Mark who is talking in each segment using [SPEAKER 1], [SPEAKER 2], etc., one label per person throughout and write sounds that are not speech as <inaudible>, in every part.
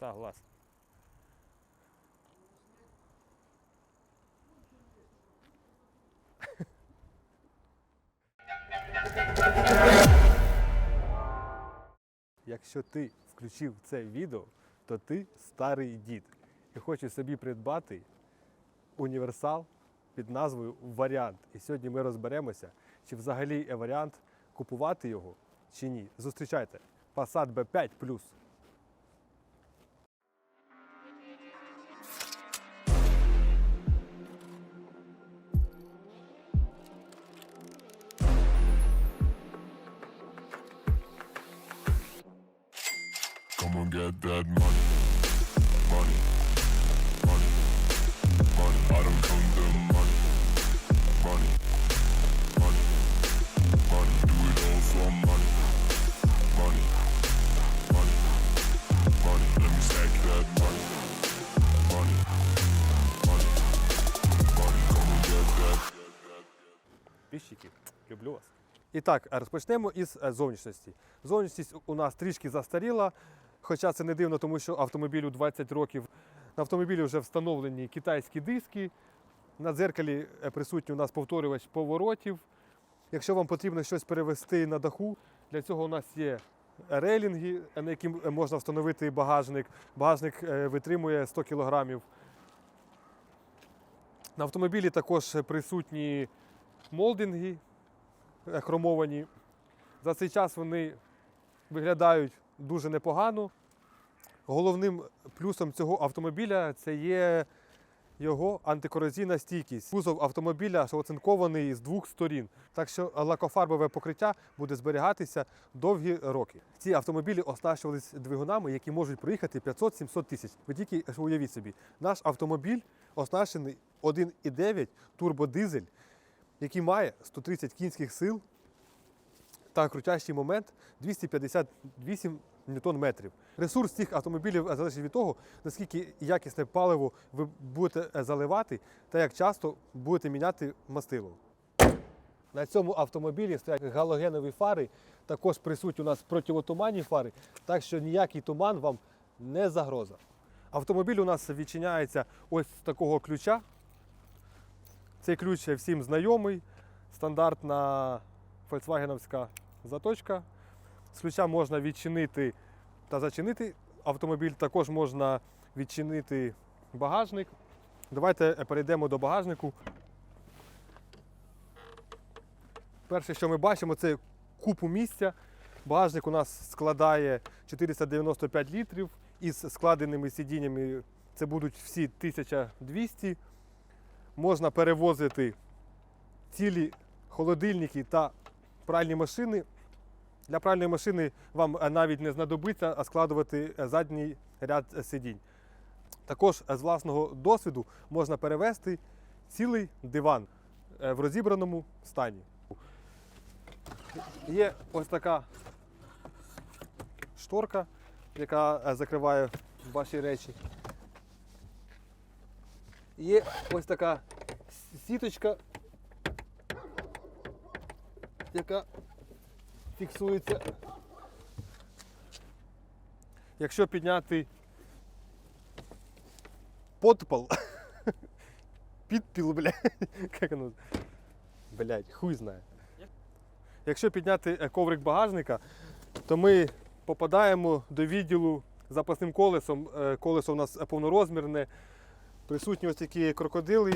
[SPEAKER 1] Согласен. Якщо ти включив це відео, то ти старий дід і хочеш собі придбати універсал під назвою Варіант. І сьогодні ми розберемося, чи взагалі є варіант купувати його чи ні. Зустрічайте Passat B5 Plus. Так, розпочнемо із е, зовнішності. Зовнішність у нас трішки застаріла, хоча це не дивно, тому що автомобілю 20 років. На автомобілі вже встановлені китайські диски. На дзеркалі е, присутній у нас повторювач поворотів. Якщо вам потрібно щось перевести на даху, для цього у нас є рейлінги, е, на які можна встановити багажник. Багажник е, витримує 100 кг. На автомобілі також присутні молдинги е, хромовані. За цей час вони виглядають дуже непогано. Головним плюсом цього автомобіля це є його антикорозійна стійкість. Кузов автомобіля оцинкований з двох сторін, так що лакофарбове покриття буде зберігатися довгі роки. Ці автомобілі оснащувалися двигунами, які можуть проїхати 500-700 тисяч. Ви тільки уявіть собі, наш автомобіль оснащений 1,9 турбодизель, який має 130 кінських сил та крутящий момент 258 ньютон-метрів. Ресурс цих автомобілів залежить від того, наскільки якісне паливо ви будете заливати та як часто будете міняти мастило. На цьому автомобілі стоять галогенові фари, також присутні у нас противотуманні фари, так що ніякий туман вам не загроза. Автомобіль у нас відчиняється ось з такого ключа. Цей ключ всім знайомий, стандартна фольксвагеновська заточка. З ключа можна відчинити та зачинити автомобіль, також можна відчинити багажник. Давайте перейдемо до багажнику. Перше, що ми бачимо, це купу місця. Багажник у нас складає 495 літрів. Із складеними сидіннями це будуть всі 1200. Можна перевозити цілі холодильники та пральні машини. Для пральної машини вам е, навіть не знадобиться складувати е, задній ряд е, сидінь. Також з власного досвіду можна перевести цілий диван в розібраному стані. Є ось така шторка, яка закриває ваші речі. Є ось така сіточка, яка фіксується. Якщо підняти подпол, <laughs> підпіл, блядь, <laughs> як воно? Блядь, хуй знає. Якщо підняти е, коврик багажника, то ми попадаємо до відділу запасним колесом. Е, Колесо у нас повнорозмірне. Присутні ось такі крокодили.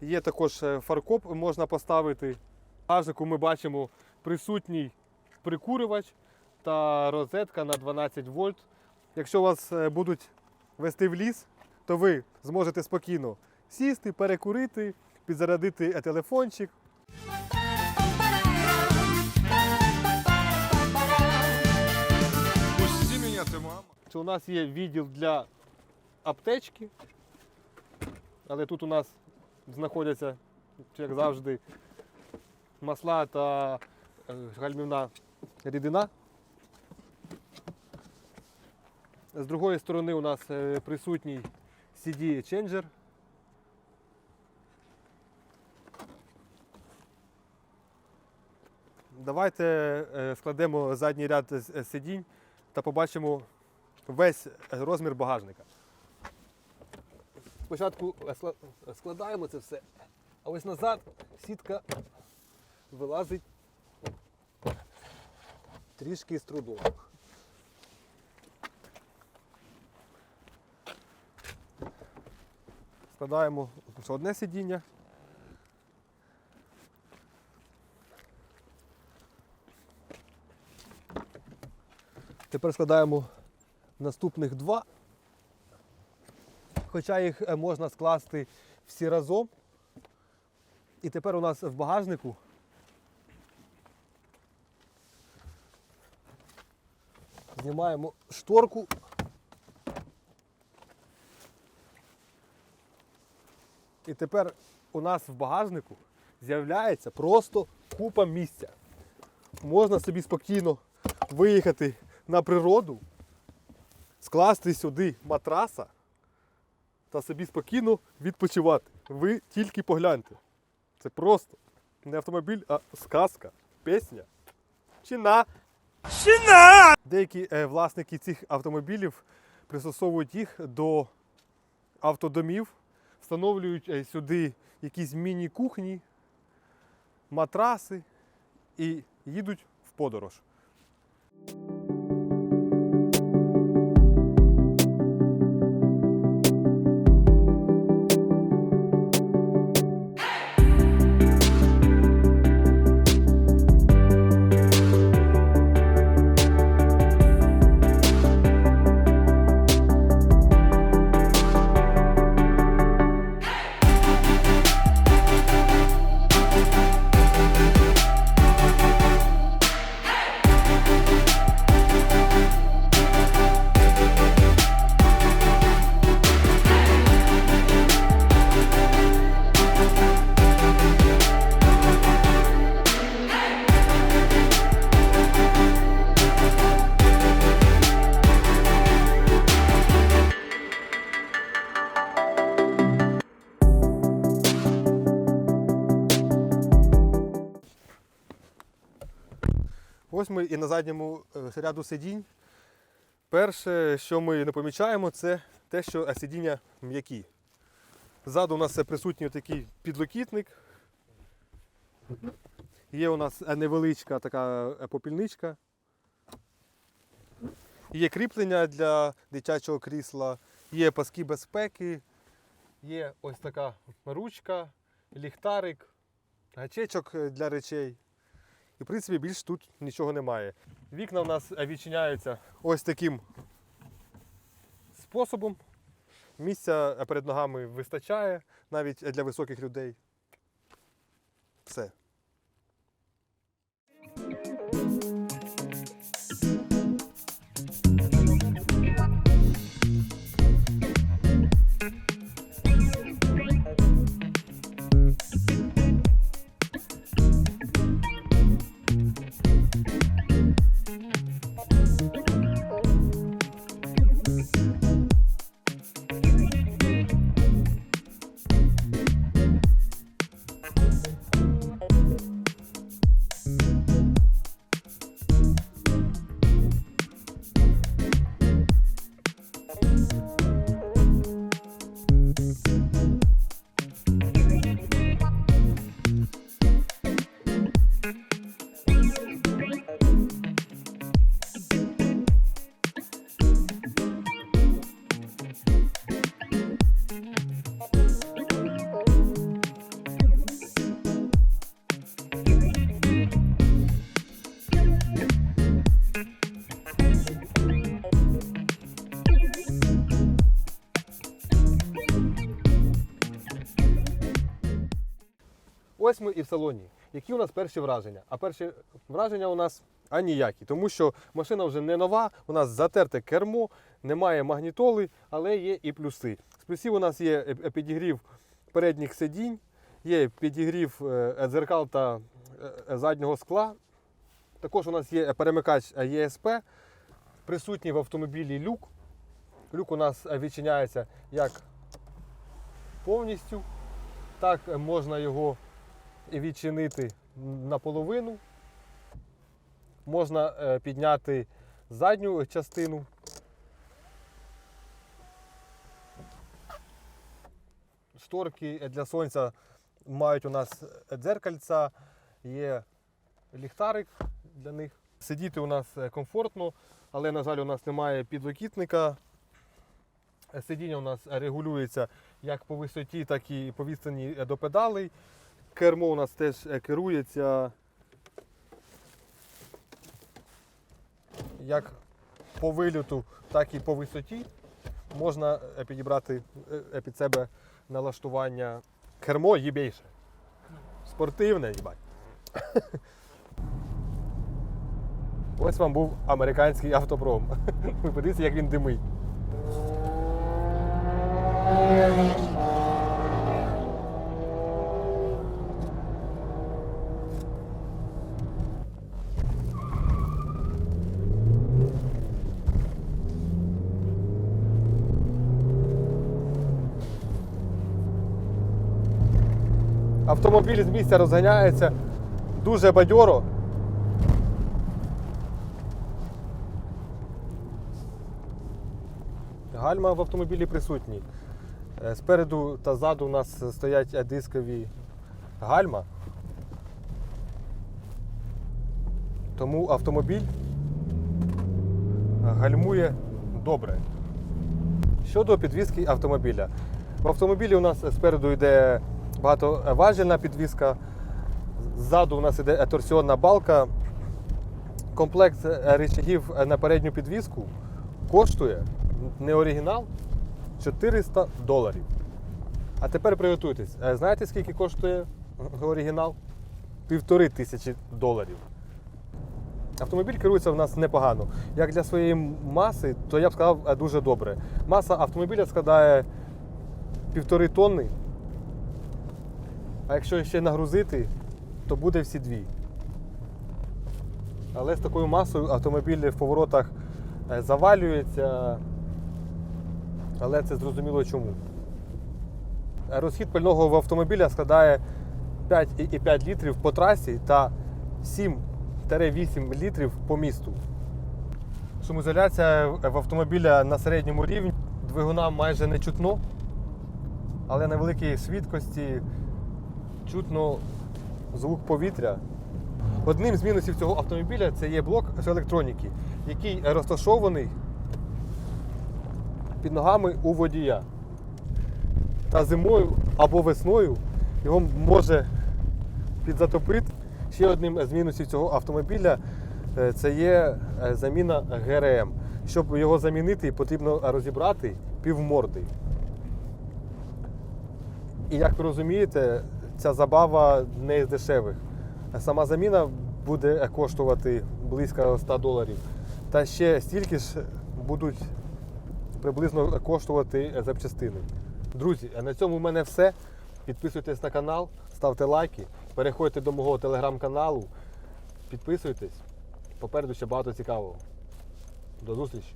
[SPEAKER 1] Є також е, фаркоп, можна поставити. В багажнику ми бачимо присутній прикурювач та розетка на 12 вольт. Якщо вас е, будуть вести в ліс, то ви зможете спокійно сісти, перекурити, підзарядити е, телефончик.
[SPEAKER 2] Пусти меня, ты мама.
[SPEAKER 1] У нас є відділ для аптечки, але тут у нас знаходяться, як завжди, масла та е, гальмівна рідина. З другої сторони у нас е, присутній CD-ченджер. Давайте е, складемо задній ряд сидінь та побачимо весь розмір багажника. Спочатку складаємо це все, а ось назад сітка вилазить трішки з трудом. Складаємо одне сидіння. Тепер складаємо наступних два. Хоча їх е, можна скласти всі разом. І тепер у нас в багажнику знімаємо шторку. І тепер у нас в багажнику з'являється просто купа місця. Можна собі спокійно виїхати на природу, скласти сюди матраса та собі спокійно відпочивати. Ви тільки погляньте. Це просто не автомобіль, а сказка, пісня. Чина. Чина! Деякі е, власники цих автомобілів пристосовують їх до автодомів, встановлюють е, сюди якісь міні-кухні, матраси і їдуть в подорож. Ось ми і на задньому е, ряду сидінь. Перше, що ми не помічаємо, це те, що е, сидіння м'які. Ззаду у нас е, присутній такий підлокітник. Є у нас невеличка така попільничка. Є кріплення для дитячого крісла, є паски безпеки, є ось така ручка, ліхтарик, гачечок для речей. І в принципі більш тут нічого немає. Вікна у нас е, відчиняються ось таким способом. Місця е, перед ногами вистачає навіть для високих людей. Все. Ось ми і в салоні. Які у нас перші враження? А перші враження у нас аніякі, тому що машина вже не нова, у нас затерте кермо, немає магнітоли, але є і плюси. З плюсів у нас є е- е- підігрів передніх сидінь, є підігрів е, дзеркал та заднього скла. Також у нас є перемикач ЄСП, присутній в автомобілі люк. Люк у нас відчиняється як повністю, так можна його відчинити наполовину. Можна е, підняти задню частину. Шторки для сонця мають у нас дзеркальця, є ліхтарик для них. Сидіти у нас е, комфортно, але, на жаль, у нас немає підлокітника. Сидіння у нас регулюється як по висоті, так і по відстані е, до педалей. Кермо у нас теж е, керується як по вильоту, так і по висоті. Можна е, підібрати е, під себе налаштування. Кермо їбейше. Спортивне, їбать. <laughs> Ось вам був американський автопром. <laughs> Ви подивіться, як він димить. Автомобіль з місця розганяється дуже бадьоро. Гальма в автомобілі присутні. Е, Спереду та ззаду у нас стоять дискові гальма. Тому автомобіль гальмує добре. Щодо підвізки автомобіля. В автомобілі у нас спереду йде багатоважільна підвізка, ззаду у нас йде торсіонна балка. Комплект е, рычагів на передню підвізку коштує не оригінал 400 доларів. А тепер приготуйтесь. Е, Знаєте, скільки коштує оригінал? Півтори тисячі доларів. Автомобіль керується в нас непогано. Як для своєї маси, то я б сказав е, дуже добре. Маса автомобіля складає півтори тонни. А якщо ще нагрузити, то буде всі дві. Але з такою масою автомобіль в поворотах е, завалюється. Але це зрозуміло чому. Е, Розхід пального в автомобіля складає 5,5 літрів по трасі та 7-8 літрів по місту. Шумоізоляція в автомобіля на середньому рівні, двигуна майже не чутно, але на великій швидкості чутно звук повітря. Одним з мінусів цього автомобіля це є блок електроніки, який розташований під ногами у водія. Та зимою або весною його може підзатопити. Ще одним з мінусів цього автомобіля е, це є е, заміна ГРМ. Щоб його замінити, потрібно розібрати півморди. І як ви розумієте, ця забава не з дешевих. Сама заміна буде коштувати близько 100 доларів. Та ще стільки ж будуть приблизно коштувати запчастини. Друзі, на цьому в мене все. Підписуйтесь на канал, ставте лайки, переходьте до мого телеграм-каналу, підписуйтесь. Попереду ще багато цікавого. До зустрічі!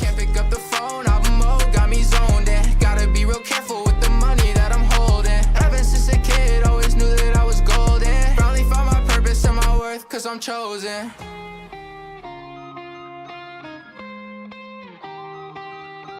[SPEAKER 3] Can't pick up the phone, album mode got me zoned in. Gotta be real careful cause I'm chosen.